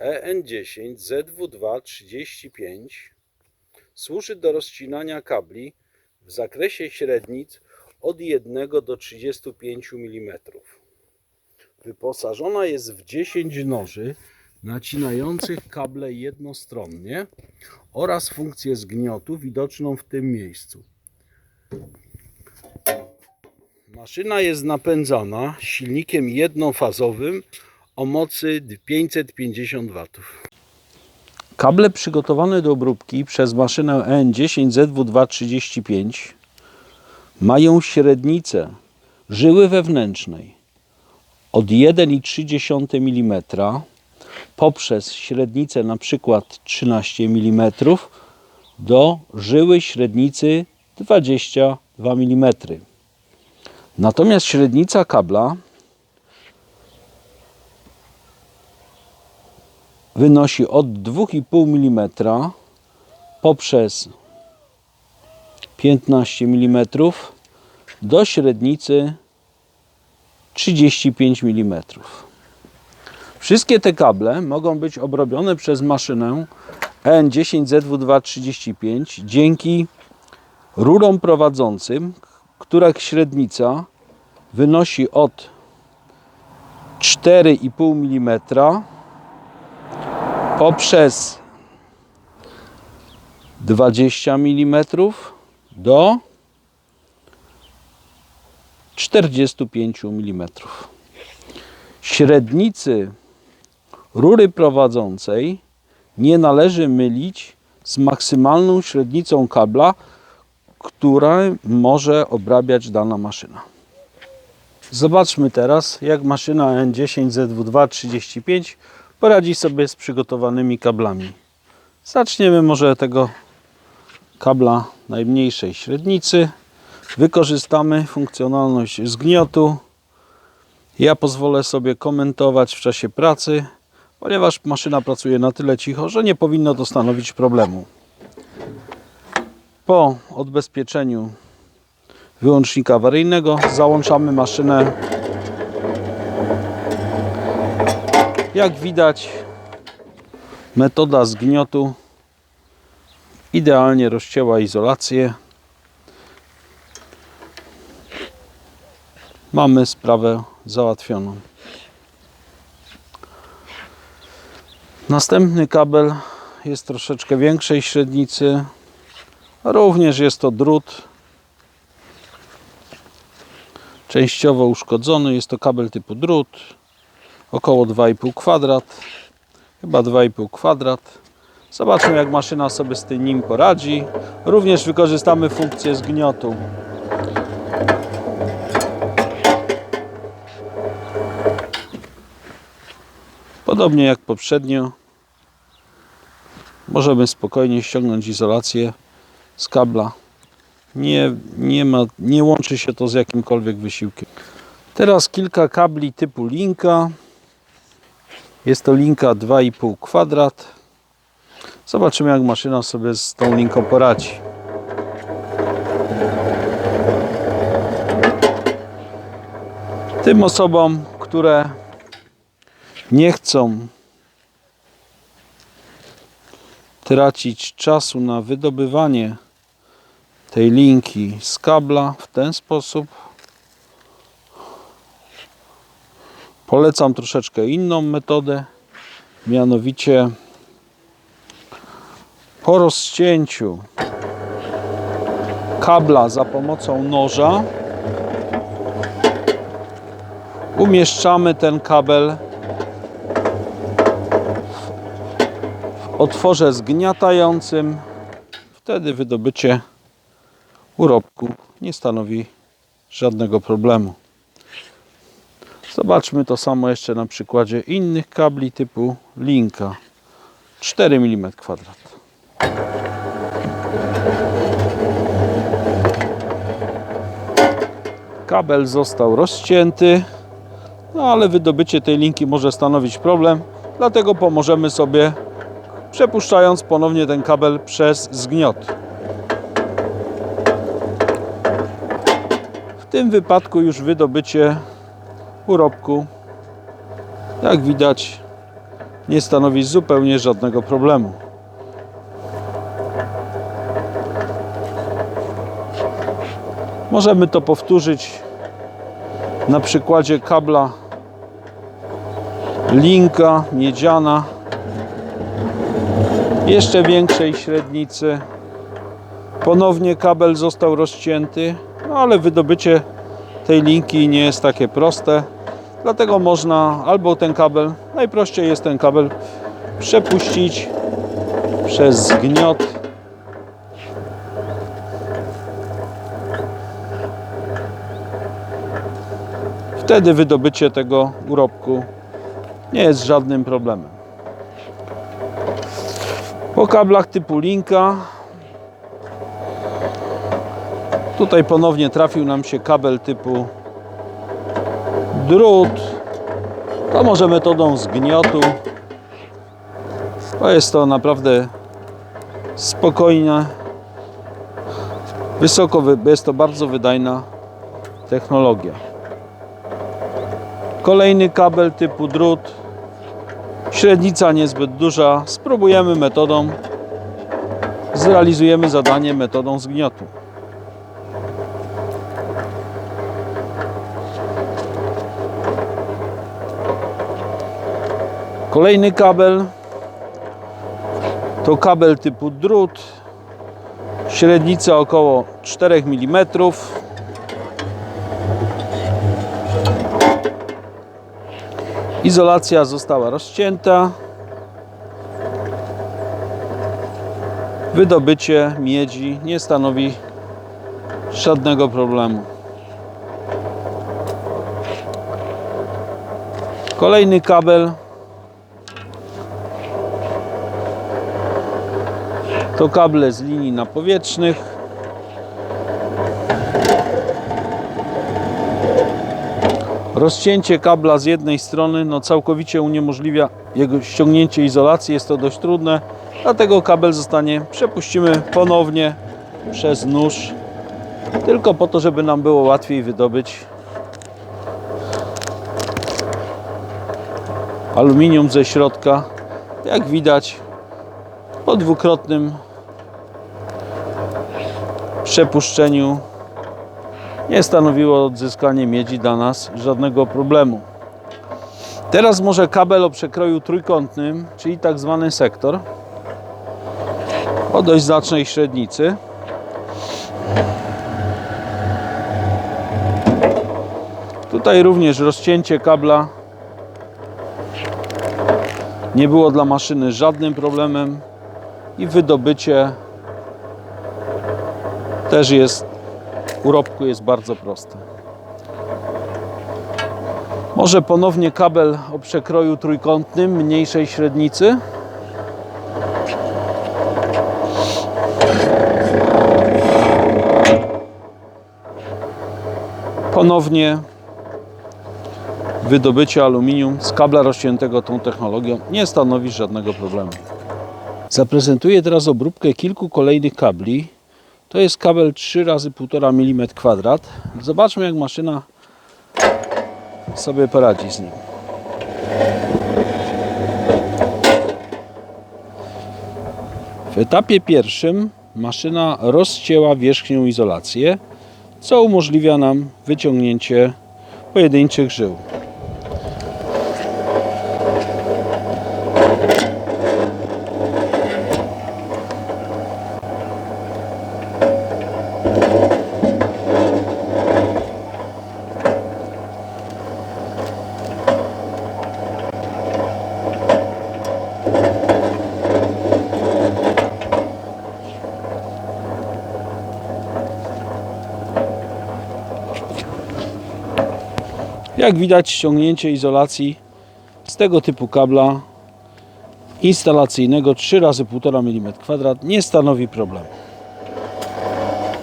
E EN10 ZW235 służy do rozcinania kabli w zakresie średnic od 1 do 35 mm. Wyposażona jest w 10 noży nacinających kable jednostronnie oraz funkcję zgniotu widoczną w tym miejscu. Maszyna jest napędzana silnikiem jednofazowym o mocy 550 W. Kable przygotowane do obróbki przez maszynę EN10 ZW235 mają średnicę żyły wewnętrznej od 1,3 mm poprzez średnicę na przykład 13 mm do żyły średnicy 22 mm. Natomiast średnica kabla wynosi od 2,5 mm poprzez 15 mm do średnicy 35 mm. Wszystkie te kable mogą być obrobione przez maszynę EN10ZW235 dzięki rurom prowadzącym, których średnica wynosi od 4,5 mm poprzez 20 mm do 45 mm. Średnicy rury prowadzącej nie należy mylić z maksymalną średnicą kabla, która może obrabiać dana maszyna. Zobaczmy teraz, jak maszyna N10ZW235 poradzi sobie z przygotowanymi kablami. Zaczniemy może tego kabla najmniejszej średnicy. Wykorzystamy funkcjonalność zgniotu. Ja pozwolę sobie komentować w czasie pracy, ponieważ maszyna pracuje na tyle cicho, że nie powinno to stanowić problemu. Po odbezpieczeniu wyłącznika awaryjnego załączamy maszynę. Jak widać, metoda zgniotu idealnie rozcięła izolację. Mamy sprawę załatwioną. Następny kabel jest troszeczkę większej średnicy. Również jest to drut częściowo uszkodzony. Jest to kabel typu drut, około 2,5 kwadrat, chyba 2,5 kwadrat. Zobaczmy jak maszyna sobie z tym nim poradzi. Również wykorzystamy funkcję zgniotu. Podobnie jak poprzednio możemy spokojnie ściągnąć izolację z kabla. Nie, nie, ma, nie łączy się to z jakimkolwiek wysiłkiem. Teraz kilka kabli typu linka. Jest to linka 2,5 kwadrat. Zobaczymy jak maszyna sobie z tą linką poradzi. Tym osobom, które nie chcą tracić czasu na wydobywanie tej linki z kabla w ten sposób. Polecam troszeczkę inną metodę, mianowicie po rozcięciu kabla za pomocą noża umieszczamy ten kabel w otworze zgniatającym. Wtedy wydobycie urobku nie stanowi żadnego problemu. Zobaczmy to samo jeszcze na przykładzie innych kabli typu linka 4 mm kwadrat. Kabel został rozcięty, no ale wydobycie tej linki może stanowić problem, dlatego pomożemy sobie przepuszczając ponownie ten kabel przez zgniot. W tym wypadku już wydobycie urobku, jak widać, nie stanowi zupełnie żadnego problemu. Możemy to powtórzyć na przykładzie kabla linka miedziana jeszcze większej średnicy. Ponownie kabel został rozcięty, no ale wydobycie tej linki nie jest takie proste. Dlatego można albo ten kabel, najprościej jest ten kabel przepuścić przez zgniot. Wtedy wydobycie tego urobku nie jest żadnym problemem. Po kablach typu linka tutaj ponownie trafił nam się kabel typu drut. To może metodą zgniotu. To jest to naprawdę spokojne. Wysoko, wy- jest to bardzo wydajna technologia. Kolejny kabel typu drut. Średnica niezbyt duża. Spróbujemy metodą. Zrealizujemy zadanie metodą zgniotu. Kolejny kabel to kabel typu drut. Średnica około 4 mm. Izolacja została rozcięta. Wydobycie miedzi nie stanowi żadnego problemu. Kolejny kabel to kable z linii napowietrznych. Rozcięcie kabla z jednej strony no całkowicie uniemożliwia jego ściągnięcie izolacji, jest to dość trudne, dlatego kabel zostanie, przepuścimy ponownie przez nóż, tylko po to, żeby nam było łatwiej wydobyć aluminium ze środka. Jak widać, po dwukrotnym przepuszczeniu nie stanowiło odzyskanie miedzi dla nas żadnego problemu. Teraz może kabel o przekroju trójkątnym, czyli tak zwany sektor o dość znacznej średnicy. Tutaj również rozcięcie kabla nie było dla maszyny żadnym problemem i wydobycie też jest urobku jest bardzo proste. Może ponownie kabel o przekroju trójkątnym mniejszej średnicy. Ponownie wydobycie aluminium z kabla rozciętego tą technologią nie stanowi żadnego problemu. Zaprezentuję teraz obróbkę kilku kolejnych kabli. To jest kabel 3 razy 1,5 mm kwadrat. Zobaczmy jak maszyna sobie poradzi z nim. W etapie pierwszym maszyna rozcięła wierzchnią izolację, co umożliwia nam wyciągnięcie pojedynczych żył. Jak widać ściągnięcie izolacji z tego typu kabla instalacyjnego 3 razy 1,5 mm kwadrat nie stanowi problemu.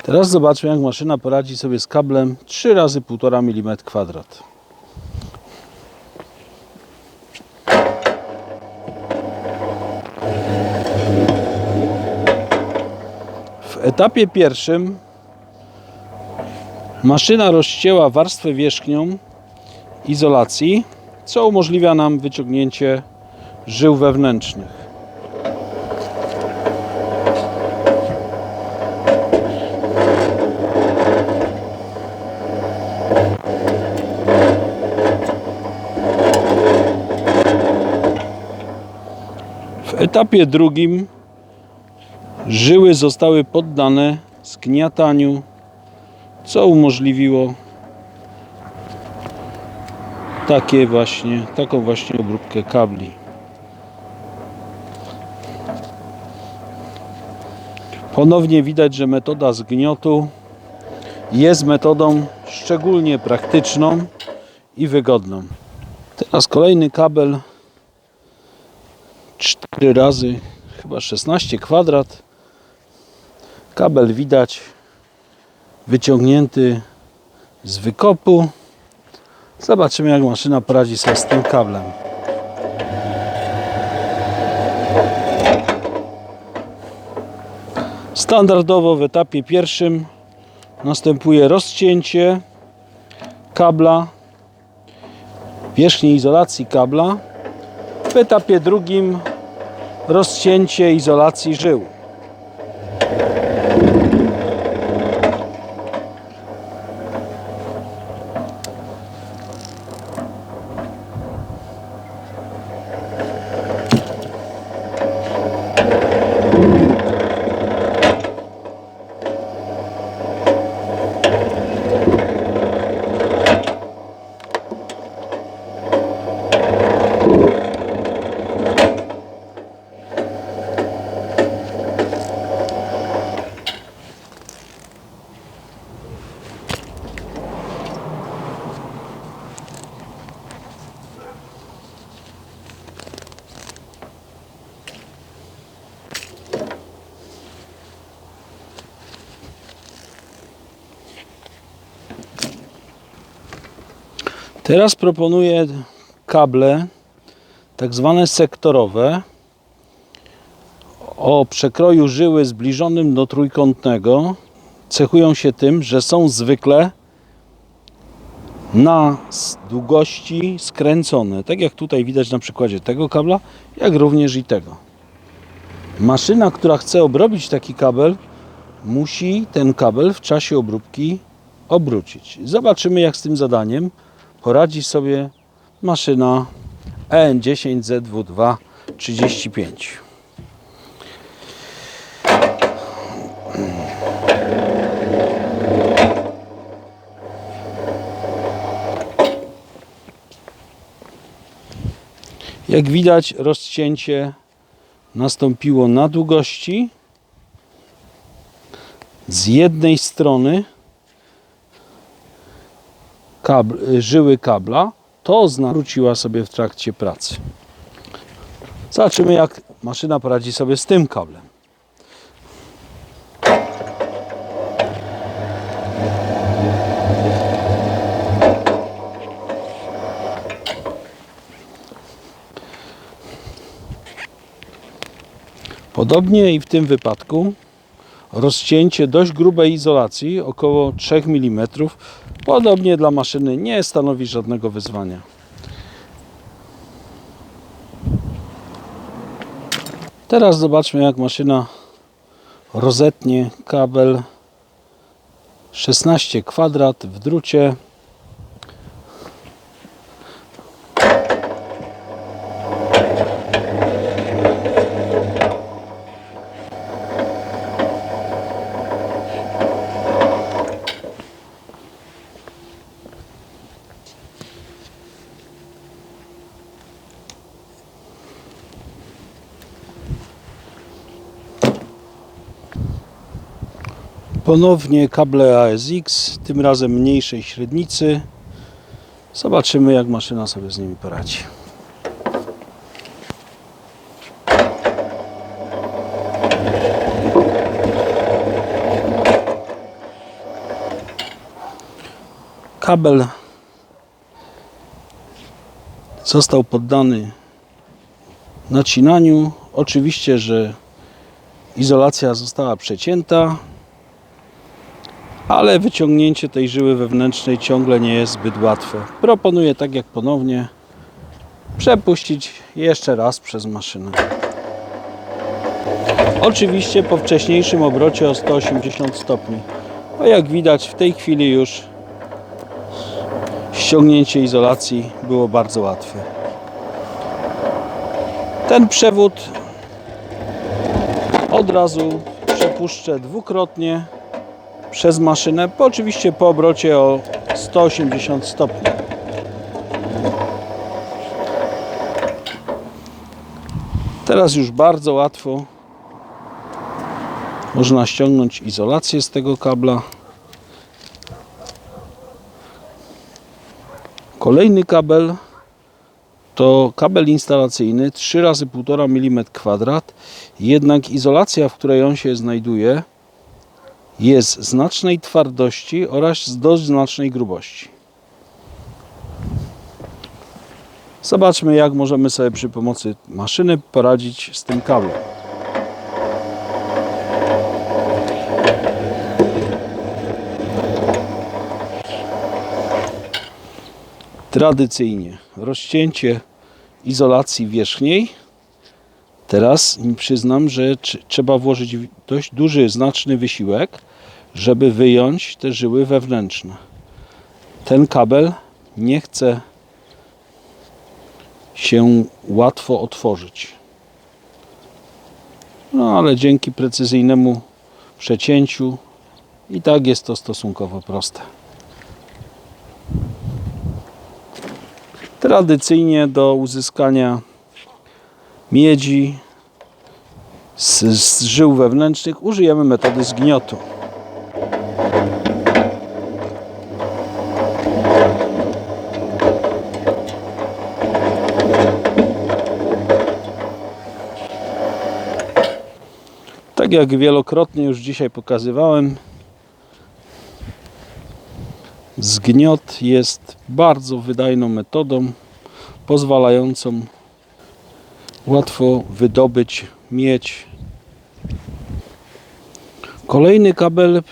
Teraz zobaczmy jak maszyna poradzi sobie z kablem 3 razy 1,5 mm kwadrat. W etapie pierwszym maszyna rozcięła warstwę wierzchnią izolacji, co umożliwia nam wyciągnięcie żył wewnętrznych. W etapie drugim żyły zostały poddane zgniataniu, co umożliwiło takie właśnie, taką właśnie obróbkę kabli. Ponownie widać, że metoda zgniotu jest metodą szczególnie praktyczną i wygodną. Teraz kolejny kabel 4 razy chyba 16 kwadrat. Kabel widać wyciągnięty z wykopu. Zobaczymy jak maszyna poradzi sobie z tym kablem. Standardowo w etapie pierwszym następuje rozcięcie kabla, wierzchniej izolacji kabla. W etapie drugim rozcięcie izolacji żył. Teraz proponuję kable tak zwane sektorowe o przekroju żyły zbliżonym do trójkątnego. Cechują się tym, że są zwykle na długości skręcone, tak jak tutaj widać na przykładzie tego kabla, jak również i tego. Maszyna, która chce obrobić taki kabel, musi ten kabel w czasie obróbki obrócić. Zobaczymy, jak z tym zadaniem poradzi sobie maszyna E EN10 ZW2 35. Jak widać, rozcięcie nastąpiło na długości z jednej strony kabl, żyły kabla, to wróciła sobie w trakcie pracy. Zobaczymy, jak maszyna poradzi sobie z tym kablem. Podobnie i w tym wypadku rozcięcie dość grubej izolacji, około 3 mm, podobnie dla maszyny nie stanowi żadnego wyzwania. Teraz zobaczmy jak maszyna rozetnie kabel 16 kwadrat w drucie Ponownie kable ASX, tym razem mniejszej średnicy. Zobaczymy jak maszyna sobie z nimi poradzi. Kabel został poddany nacinaniu. Oczywiście, że izolacja została przecięta, ale wyciągnięcie tej żyły wewnętrznej ciągle nie jest zbyt łatwe. Proponuję tak jak ponownie przepuścić jeszcze raz przez maszynę. Oczywiście po wcześniejszym obrocie o 180 stopni. A jak widać w tej chwili już ściągnięcie izolacji było bardzo łatwe. Ten przewód od razu przepuszczę dwukrotnie przez maszynę, po, oczywiście po obrocie o 180 stopni. Teraz już bardzo łatwo można ściągnąć izolację z tego kabla. Kolejny kabel to kabel instalacyjny 3 razy 1,5 mm kwadrat. Jednak izolacja, w której on się znajduje, jest znacznej twardości oraz dość znacznej grubości. Zobaczmy, jak możemy sobie przy pomocy maszyny poradzić z tym kablem. Tradycyjnie rozcięcie izolacji wierzchniej. Teraz przyznam, że tr- trzeba włożyć dość duży, znaczny wysiłek, żeby wyjąć te żyły wewnętrzne. Ten kabel nie chce się łatwo otworzyć. No ale dzięki precyzyjnemu przecięciu i tak jest to stosunkowo proste. Tradycyjnie do uzyskania miedzi z, z żył wewnętrznych użyjemy metody zgniotu. Tak jak wielokrotnie już dzisiaj pokazywałem, zgniot jest bardzo wydajną metodą pozwalającą łatwo wydobyć miedź. Kolejny kabel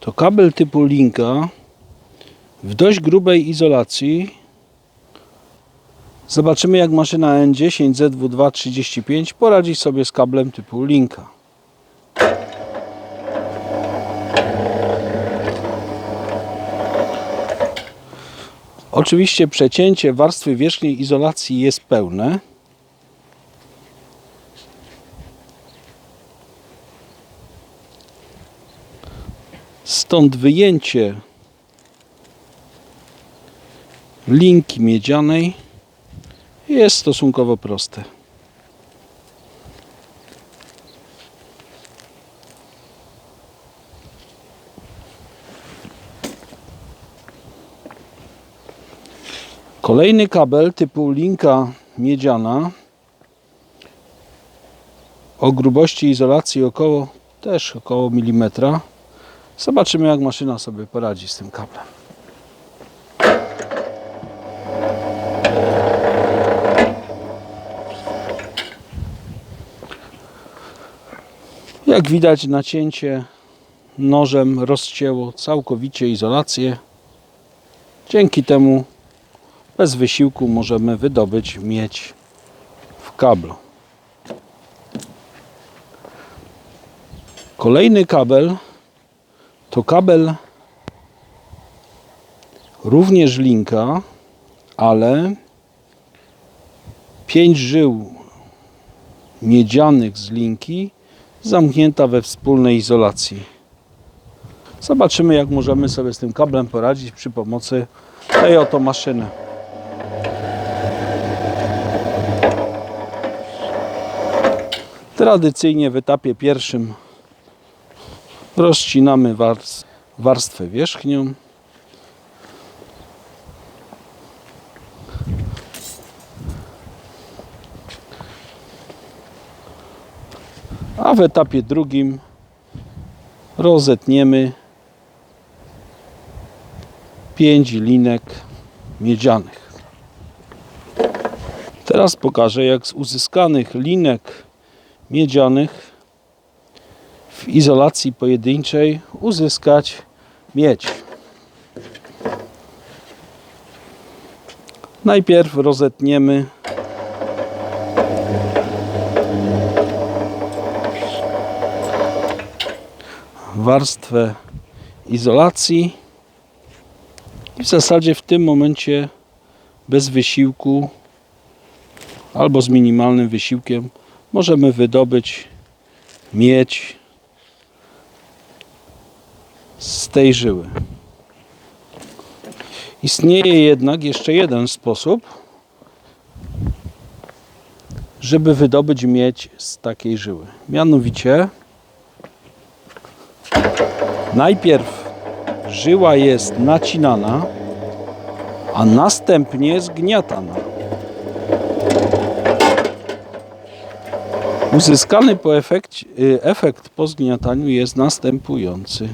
to kabel typu linka w dość grubej izolacji. Zobaczymy jak maszyna N10 ZW235 poradzi sobie z kablem typu linka. Oczywiście przecięcie warstwy wierzchniej izolacji jest pełne. Stąd wyjęcie linki miedzianej jest stosunkowo proste. Kolejny kabel typu linka miedziana o grubości izolacji około też około milimetra. Zobaczymy jak maszyna sobie poradzi z tym kablem. Jak widać nacięcie nożem rozcięło całkowicie izolację. Dzięki temu bez wysiłku możemy wydobyć miedź w kablu. Kolejny kabel to kabel również linka, ale pięć żył miedzianych z linki zamknięta we wspólnej izolacji. Zobaczymy jak możemy sobie z tym kablem poradzić przy pomocy tej oto maszyny. Tradycyjnie w etapie pierwszym rozcinamy wars- warstwę wierzchnią. A w etapie drugim rozetniemy 5 linek miedzianych. Teraz pokażę jak z uzyskanych linek miedzianych izolacji pojedynczej uzyskać miedź. Najpierw rozetniemy warstwę izolacji i w zasadzie w tym momencie bez wysiłku albo z minimalnym wysiłkiem możemy wydobyć miedź z tej żyły. Istnieje jednak jeszcze jeden sposób, żeby wydobyć miedź z takiej żyły. Mianowicie najpierw żyła jest nacinana, a następnie zgniatana. Uzyskany po efekcie, y, efekt po zgniataniu jest następujący.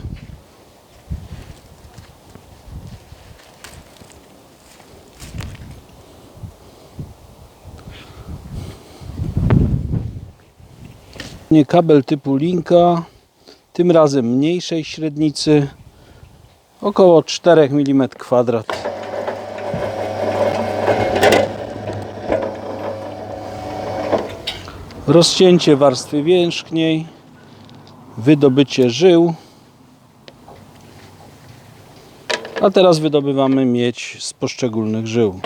Kabel typu linka, tym razem mniejszej średnicy, około 4 mm kwadrat. Rozcięcie warstwy wierzchniej, wydobycie żył. A teraz wydobywamy miedź z poszczególnych żył.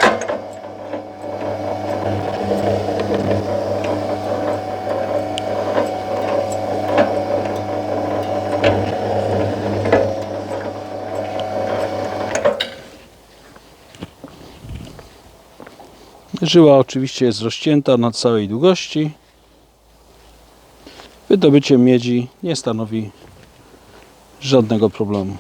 Żyła oczywiście jest rozcięta na całej długości. Wydobycie miedzi nie stanowi żadnego problemu.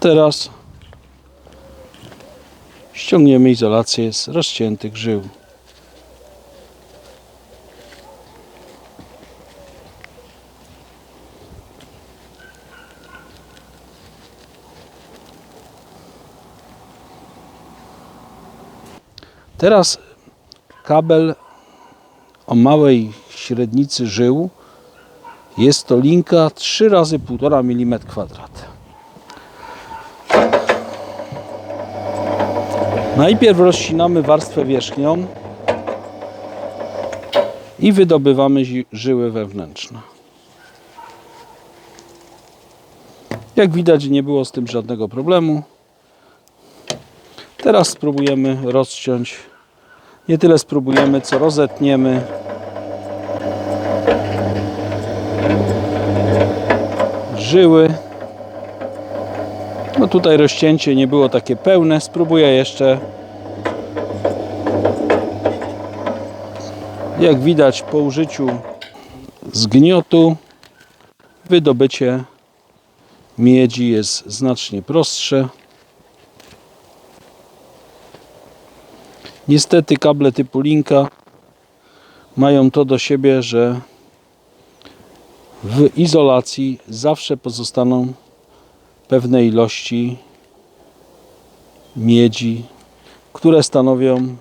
Teraz ściągniemy izolację z rozciętych żył. Teraz kabel o małej średnicy żył jest to linka 3 razy 1,5 mm kwadrat. Najpierw rozcinamy warstwę wierzchnią i wydobywamy żyły wewnętrzne. Jak widać nie było z tym żadnego problemu. Teraz spróbujemy rozciąć. Nie tyle spróbujemy, co rozetniemy. Żyły. No tutaj rozcięcie nie było takie pełne. Spróbuję jeszcze. Jak widać po użyciu zgniotu wydobycie miedzi jest znacznie prostsze. Niestety kable typu linka mają to do siebie, że w izolacji zawsze pozostaną pewne ilości miedzi, które stanowią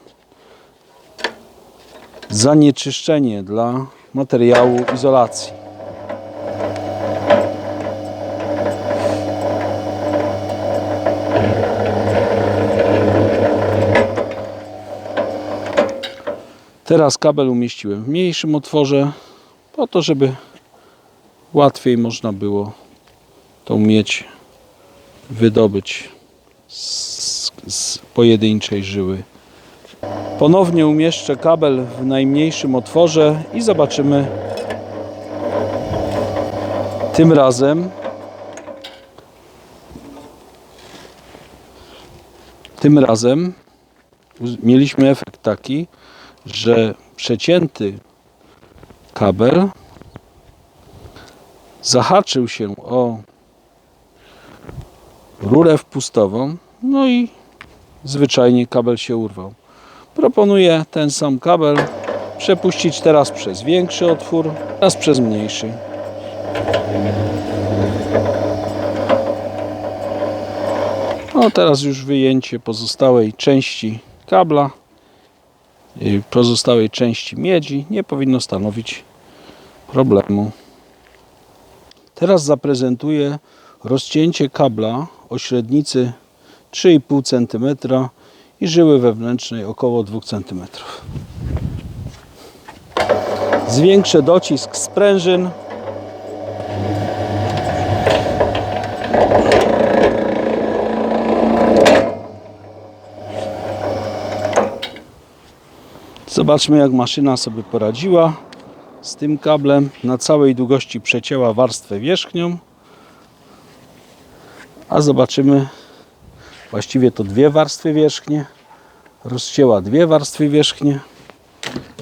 zanieczyszczenie dla materiału izolacji. Teraz kabel umieściłem w mniejszym otworze, po to, żeby łatwiej można było tą miedź wydobyć z, z pojedynczej żyły. Ponownie umieszczę kabel w najmniejszym otworze i zobaczymy tym razem tym razem mieliśmy efekt taki, że przecięty kabel zahaczył się o rurę wpustową, no i zwyczajnie kabel się urwał. Proponuję ten sam kabel Przepuścić teraz przez większy otwór, teraz przez mniejszy. No teraz już wyjęcie pozostałej części kabla, y, pozostałej części miedzi nie powinno stanowić problemu. Teraz zaprezentuję rozcięcie kabla o średnicy 3,5 cm i żyły wewnętrznej około 2 cm. Zwiększę docisk sprężyn. Zobaczmy jak maszyna sobie poradziła z tym kablem. Na całej długości przecięła warstwę wierzchnią. A zobaczymy, właściwie to dwie warstwy wierzchnie. Rozcięła dwie warstwy wierzchnie.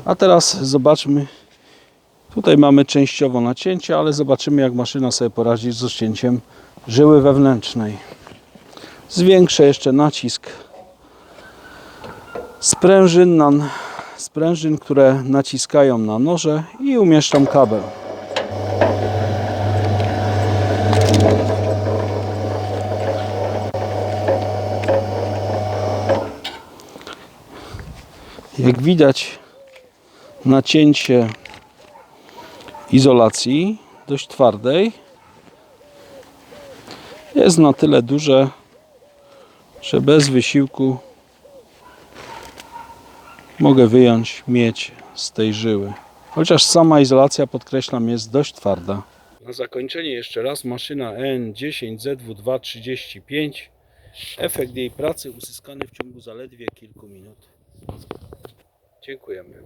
A teraz zobaczmy, tutaj mamy częściowo nacięcie, ale zobaczymy jak maszyna sobie poradzi z rozcięciem żyły wewnętrznej. Zwiększę jeszcze nacisk sprężyn, na, sprężyn, które naciskają na noże i umieszczam kabel. Jak widać nacięcie izolacji dość twardej jest na tyle duże, że bez wysiłku mogę wyjąć miedź z tej żyły. Chociaż sama izolacja, podkreślam, jest dość twarda. Na zakończenie jeszcze raz maszyna N10ZW235. Efekt jej pracy uzyskany w ciągu zaledwie kilku minut. Dziękujemy.